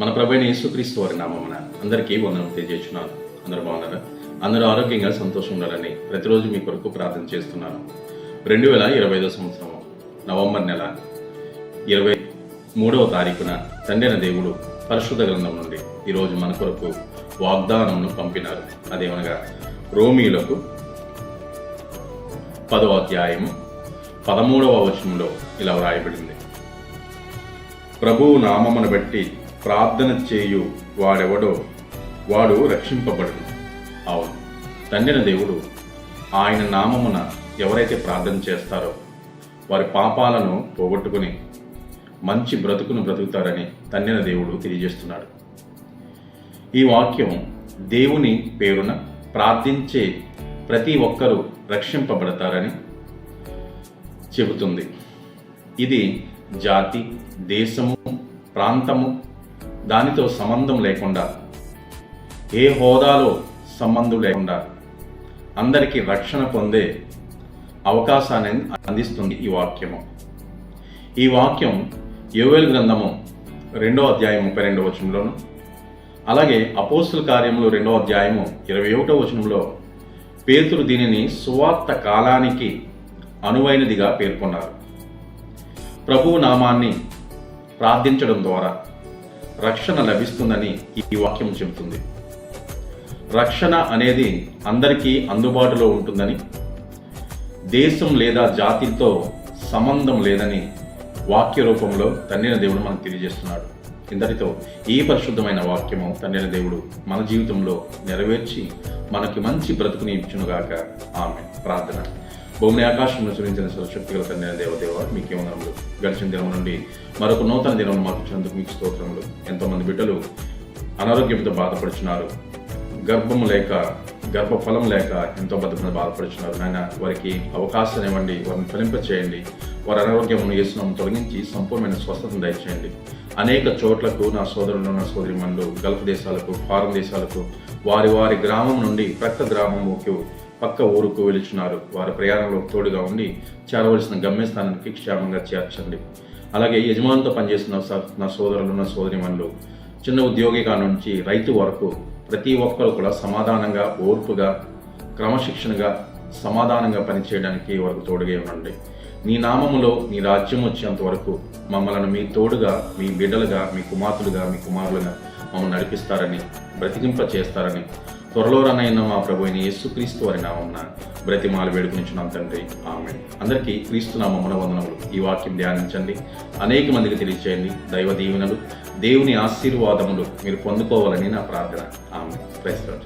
మన ప్రభుని యేసుక్రీస్తు వారి నామమున అందరికీ వందనం తెలియజేస్తున్నాను. అందరూ బాగున్నారా? అందరూ ఆరోగ్యంగా సంతోషం ఉండాలని ప్రతిరోజు మీ కొరకు ప్రార్థన చేస్తున్నాను. రెండు వేల ఇరవై ఐదో సంవత్సరం నవంబర్ నెల ఇరవై మూడవ తారీఖున తండ్రిన దేవుడు పరిశుద్ధ గ్రంథం నుండి ఈరోజు మన కొరకు వాగ్దానమును పంపినారు. అదేమనగా రోమిలకు పదవ అధ్యాయము పదమూడవ వచనంలో ఇలా వ్రాయబడింది. ప్రభువు నామమును బట్టి ప్రార్థన చేయు వాడెవడో వాడు రక్షింపబడు అవును తండ్రిన దేవుడు ఆయన నామమున ఎవరైతే ప్రార్థన చేస్తారో వారి పాపాలను పోగొట్టుకుని మంచి బ్రతుకును బ్రతుకుతారని తండ్రిన దేవుడు తెలియజేస్తున్నాడు. ఈ వాక్యం దేవుని పేరున ప్రార్థించే ప్రతి ఒక్కరూ రక్షింపబడతారని చెబుతుంది. ఇది జాతి దేశము ప్రాంతము దానితో సంబంధం లేకుండా ఏ హోదాలో సంబంధం లేకుండా అందరికీ రక్షణ పొందే అవకాశాన్ని అందిస్తుంది ఈ వాక్యము. ఈ వాక్యం యోవేల్ గ్రంథము రెండో అధ్యాయం ముప్పై రెండో వచనంలోను అలాగే అపోస్తుల కార్యములు రెండో అధ్యాయము ఇరవై ఒకటో వచనంలో పేతురు దీనిని సువార్త కాలానికి అనువైనదిగా పేర్కొన్నారు. ప్రభువు నామాన్ని ప్రార్థించడం ద్వారా రక్షణ లభిస్తుందని ఈ వాక్యం చెబుతుంది. రక్షణ అనేది అందరికీ అందుబాటులో ఉంటుందని దేశం లేదా జాతితో సంబంధం లేదని వాక్య రూపంలో తండ్రిన దేవుడు మనకు తెలియజేస్తున్నాడు. ఇంతటితో ఈ పరిశుద్ధమైన వాక్యము తండ్రిన దేవుడు మన జీవితంలో నెరవేర్చి మనకి మంచి బ్రతుకుని ఇచ్చునుగాక. ఆమె ప్రార్థన. భూమిని ఆకాశంలో చూపించిన శక్తి కన్యా దేవదేవ మీకే వందనములు గడిచిన దినం నుండి మరొక నూతన దినం మాకు ఇచ్చినందుకు మీకు స్తోత్రములు. ఎంతోమంది బిడ్డలు అనారోగ్యంతో బాధపడుచున్నారు. గర్భం లేక గర్భఫలం లేక ఎంతో బతుకుని బాధపడుచున్నారు. నాయన వారికి అవకాశం ఇవ్వండి వారిని ఫలింపచేయండి వారి అనారోగ్యమును వేసిన తొలగించి సంపూర్ణమైన స్వస్థతను దయచేయండి. అనేక చోట్లకు నా సోదరులు నా సోదరిమణులు గల్ఫ్ దేశాలకు ఫారం దేశాలకు వారి వారి గ్రామం నుండి ప్రక్క గ్రామముకి పక్క ఊరుకు వెలుచున్నారు వారి ప్రయాణంలో తోడుగా ఉండి చేరవలసిన గమ్యస్థానానికి క్షేమంగా చేర్చండి. అలాగే యజమానితో పనిచేస్తున్న నా సోదరులు నా సోదరిమణులు చిన్న ఉద్యోగిగా నుంచి రైతు వరకు ప్రతి ఒక్కరు కూడా సమాధానంగా ఓర్పుగా క్రమశిక్షణగా సమాధానంగా పనిచేయడానికి వరకు తోడుగా ఉండండి. నీ నామములో నీ రాజ్యం వచ్చేంత వరకు మమ్మలను మీ తోడుగా మీ బిడ్డలుగా మీ కుమార్తెలుగా మీ కుమారులుగా మమ్మల్ని నడిపిస్తారని బ్రతికింప చేస్తారని త్వరలో రనైన మా ప్రభు అయిన యేసుక్రీస్తు వారి నామమున బ్రతిమాలు వేడుకునిచున్నాం తండ్రి. ఆమె అందరికీ క్రీస్తు నామమున వందనములు. ఈ వాక్యం ధ్యానించండి. అనేక మందికి తెలియచేయండి. దైవ దీవెనలు దేవుని ఆశీర్వాదములు మీరు పొందుకోవాలని నా ప్రార్థన. ఆమె క్రైస్తవ